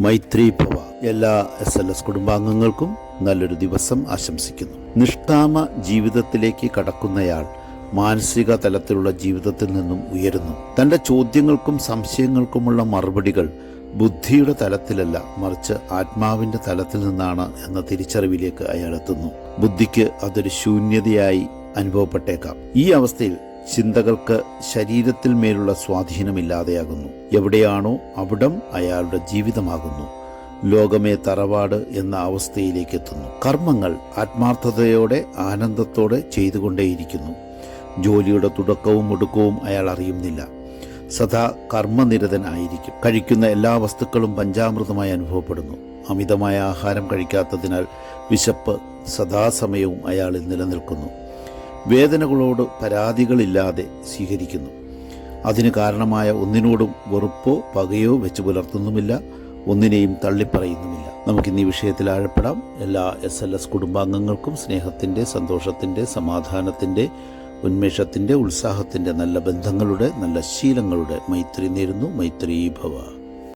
മൈത്രി ഭവ എല്ലാ S L S കുടുംബാംഗങ്ങൾക്കും നല്ലൊരു ദിവസം ആശംസിക്കുന്നു. നിഷ്കാമ ജീവിതത്തിലേക്ക് കടക്കുന്നയാൾ മാനസിക തലത്തിലുള്ള ജീവിതത്തിൽ നിന്നും ഉയരുന്നു. തന്റെ ചോദ്യങ്ങൾക്കും സംശയങ്ങൾക്കുമുള്ള മറുപടികൾ ബുദ്ധിയുടെ തലത്തിലല്ല മറിച്ച് ആത്മാവിന്റെ തലത്തിൽ നിന്നാണ് എന്ന തിരിച്ചറിവിലേക്ക് അയാൾ എത്തുന്നു. ബുദ്ധിക്ക് അതൊരു ശൂന്യതയായി അനുഭവപ്പെട്ടേക്കാം. ഈ അവസ്ഥയിൽ ചിന്തകൾക്ക് ശരീരത്തിൽ മേലുള്ള സ്വാധീനമില്ലാതെയാകുന്നു. എവിടെയാണോ അവിടം അയാളുടെ ജീവിതമാകുന്നു. ലോകമേ തറവാട് എന്ന അവസ്ഥയിലേക്ക് എത്തുന്നു കർമ്മങ്ങൾ ആത്മാർത്ഥതയോടെ ആനന്ദത്തോടെ ചെയ്തുകൊണ്ടേയിരിക്കുന്നു. ജോലിയുടെ തുടക്കവും ഒടുക്കവും അയാൾ അറിയുന്നില്ല. സദാ കർമ്മനിരതനായിരിക്കും കഴിക്കുന്ന എല്ലാ വസ്തുക്കളും പഞ്ചാമൃതമായി അനുഭവപ്പെടുന്നു. അമിതമായ ആഹാരം കഴിക്കാത്തതിനാൽ വിശപ്പ് സദാസമയവും അയാളിൽ നിലനിൽക്കുന്നു. വേദനകളോട് പരാതികളില്ലാതെ സ്വീകരിക്കുന്നു. അതിന് കാരണമായ ഒന്നിനോടും വെറുപ്പോ പകയോ വെച്ച് പുലർത്തുന്നുമില്ല ഒന്നിനെയും തള്ളിപ്പറയുന്നുമില്ല. നമുക്കിന്ന് ഈ വിഷയത്തിൽ ആഴപ്പെടാം. എല്ലാ എസ് എൽ എസ് കുടുംബാംഗങ്ങൾക്കും സ്നേഹത്തിന്റെ സന്തോഷത്തിന്റെ സമാധാനത്തിന്റെ ഉന്മേഷത്തിന്റെ ഉത്സാഹത്തിന്റെ നല്ല ബന്ധങ്ങളുടെ നല്ല ശീലങ്ങളുടെ മൈത്രി നേരുന്നു. മൈത്രി ഭവ